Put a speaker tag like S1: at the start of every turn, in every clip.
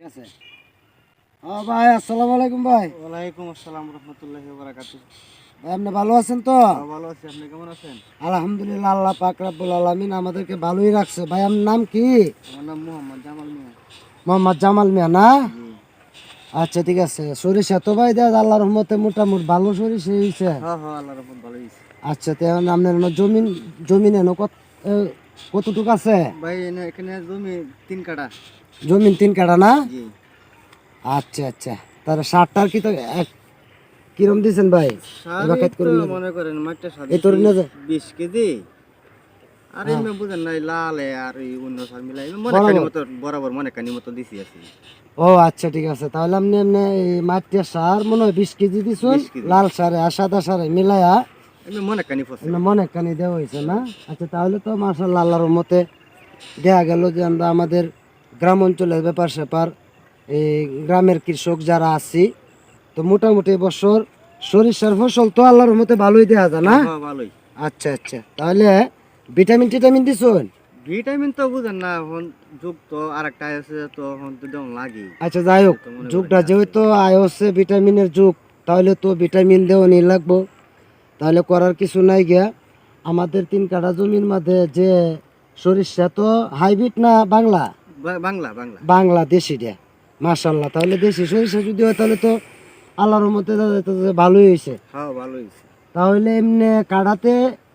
S1: ঠিক আছে? ও ভাই আসসালামু আলাইকুম ভাই।
S2: ওয়ালাইকুম আসসালাম রহমতুল্লাহ বারাকাতু
S1: ভাই আপনি ভালো আছেন তো?
S2: ভালো আছি। আপনি কেমন আছেন?
S1: আলহামদুলিল্লাহ আল্লাহ পাক রাব্বুল আলামিন আমাদেরকে ভালোই রাখছে। ভাই আপনার নাম কি?
S2: আমার নাম মোহাম্মদ জামাল মিয়া।
S1: মোহাম্মদ জামাল মিয়া না? আচ্ছা ঠিক আছে। সরিষা তো ভাই দেয় আল্লাহর রহমতে মোটামুটি ভালো সরিষা হয়েছে
S2: হ্যাঁ হ্যাঁ রহমত ভালো হয়েছে
S1: আচ্ছা তো আপনার জমিন জমিন এনে কত কতটুকু আছে?
S2: ভাই এখানে জমি তিন কাটা
S1: জমিন তিন কাটা না? আচ্ছা আচ্ছা। তার সারটার কি তো কিরম দিছেন ভাই?
S2: মনে করেন মাঠটা সার
S1: এই তোর
S2: বিশ কেজি। আর এমনি বুঝেন নাই লালে আর এই অন্য সার মিলাই মনে কানি মতো বরাবর মনে কানি মতো দিছি আছি
S1: ও আচ্ছা ঠিক আছে। তাহলে আপনি এমনি এই মাটির সার মনে হয় বিশ কেজি দিছুন।
S2: 20 কেজি।
S1: লাল সারে আর সাদা সারে মিলাইয়া
S2: এমনি মনে কানি
S1: মনে দেওয়া হয়েছে না? আচ্ছা তাহলে তো মার্শাল্লাহ আল্লাহর মতে দেখা গেল যে আমরা আমাদের গ্রাম অঞ্চলের ব্যাপার স্যাপার এই গ্রামের কৃষক যারা আছি তো মোটামুটি এবছর সরিষার ফসল তো আল্লাহর মতে ভালোই দেওয়া যায় না?
S2: হ্যাঁ, ভালোই।
S1: আচ্ছা আচ্ছা তাহলে ভিটামিন টিটামিন দিছুন?
S2: ভিটামিন তো বুঝেন না এখন যুগ তো আর একটা আছে তো এখন তো যেমন লাগে।
S1: আচ্ছা যাই হোক যুগটা যেহেতু আয় হচ্ছে ভিটামিনের যুগ তাহলে তো ভিটামিন দেওয়া নিয়ে লাগবো। তাহলে করার কিছু নাই গিয়া। আমাদের তিন কাঠা জমির মধ্যে যে সরিষা তো হাইব্রিড না বাংলা?
S2: বাংলা বাংলা।
S1: বাংলা দেশিটা মাশাল্লাহ তাহলে দেশি সরিষা যদি হয় তাহলে তো আল্লাহর মতে ভালোই হয়েছে
S2: হ্যাঁ ভালো হয়েছে
S1: তাহলে এমনি কাটাতে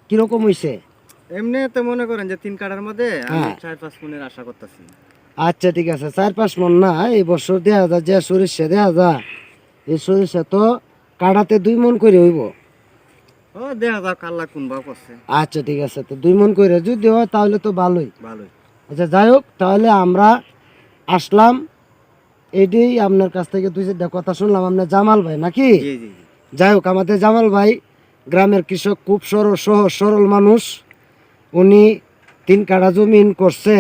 S1: কীরকম হয়েছে
S2: এমনি তো মনে করেন যে তিন কাটার মধ্যে
S1: হ্যাঁ।
S2: চার পাঁচ মনের আশা করতেছি।
S1: আচ্ছা ঠিক আছে। চার পাঁচ মন না এই বছর দেওয়া যায় যে সরিষা দেওয়া যায় এই সরিষা তো কাটাতে দুই মন করে হইব।
S2: ও দেখা যাক আল্লাহ কোন ভাব করছে
S1: আচ্ছা ঠিক আছে। তো দুই মন করে যদি হয় তাহলে তো ভালোই।
S2: ভালোই।
S1: আচ্ছা যাই হোক তাহলে আমরা আসলাম। এটাই আপনার কাছ থেকে দুই চারটা কথা শুনলাম আপনার জামাল ভাই নাকি? যাই হোক আমাদের জামাল ভাই গ্রামের কৃষক খুব সরল সহজ সরল মানুষ। উনি তিন কাঠা জমিন করছে।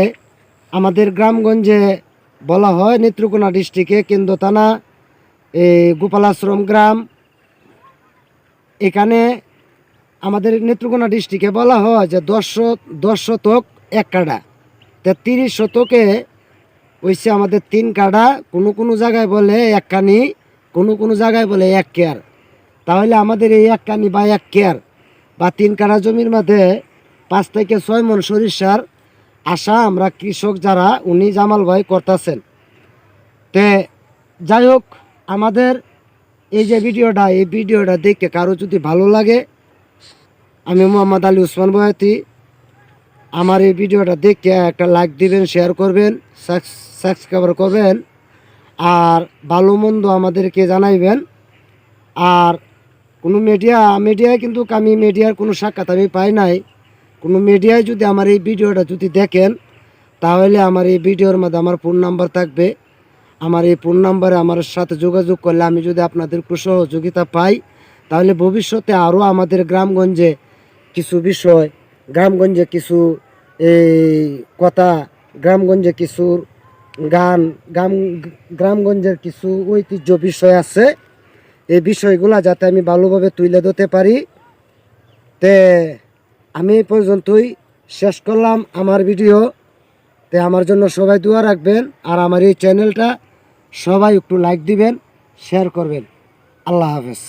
S1: আমাদের গ্রামগঞ্জে বলা হয় নেত্রকোনা ডিস্ট্রিক্টে কেন্দ্র থানা এই গোপালাশ্রম গ্রাম। এখানে আমাদের নেত্রকোনা ডিস্ট্রিক্টে বলা হয় যে দশ দশ শতক এক কাঠা তা তিরিশ শতকে হইছে আমাদের তিন কাঠা কোনো কোনো জায়গায় বলে এক কানি, কোনো কোনো জায়গায় বলে এক কেয়ার। তাহলে আমাদের এই এক কানি বা এক কেয়ার বা তিন কাঠা জমির মধ্যে পাঁচ থেকে ছয় মন সরিষার আশা আমরা কৃষক যারা, উনি জামাল ভাই করতেছেন। তে যাই হোক, আমাদের এই যে ভিডিওটা, এই ভিডিওটা দেখে কারও যদি ভালো লাগে আমি মোহাম্মদ আলী উসমান বয়াতি। আমার এই ভিডিওটা দেখে একটা লাইক দিবেন শেয়ার করবেন সাবস্ক্রাইব করবেন, আর ভালো মন্দ আমাদেরকে জানাইবেন। আর কোনো মিডিয়া মিডিয়ায় কিন্তু আমি মিডিয়ার কোনো সাক্ষাৎ আমি পাই নাই। কোনো মিডিয়ায় যদি আমার এই ভিডিওটা যদি দেখেন, তাহলে আমার এই ভিডিওর মধ্যে আমার ফোন নাম্বার থাকবে। আমার এই ফোন নাম্বারে আমার সাথে যোগাযোগ করলে আমি যদি আপনাদের একটু সহযোগিতা পাই, তাহলে ভবিষ্যতে আরও আমাদের গ্রামগঞ্জে কিছু বিষয়, গ্রামগঞ্জে কিছু, এই কথা, গ্রামগঞ্জে কিছু গান, গ্রাম, গ্রামগঞ্জের কিছু ঐতিহ্য বিষয় আছে। এই বিষয়গুলো যাতে আমি ভালোভাবে তুলে ধরতে পারি। তে আমি এই পর্যন্তই শেষ করলাম আমার ভিডিও। তে আমার জন্য সবাই দোয়া রাখবেন আর আমার এই চ্যানেলটা সবাই একটু লাইক দিবেন শেয়ার করবেন। আল্লাহ হাফেজ।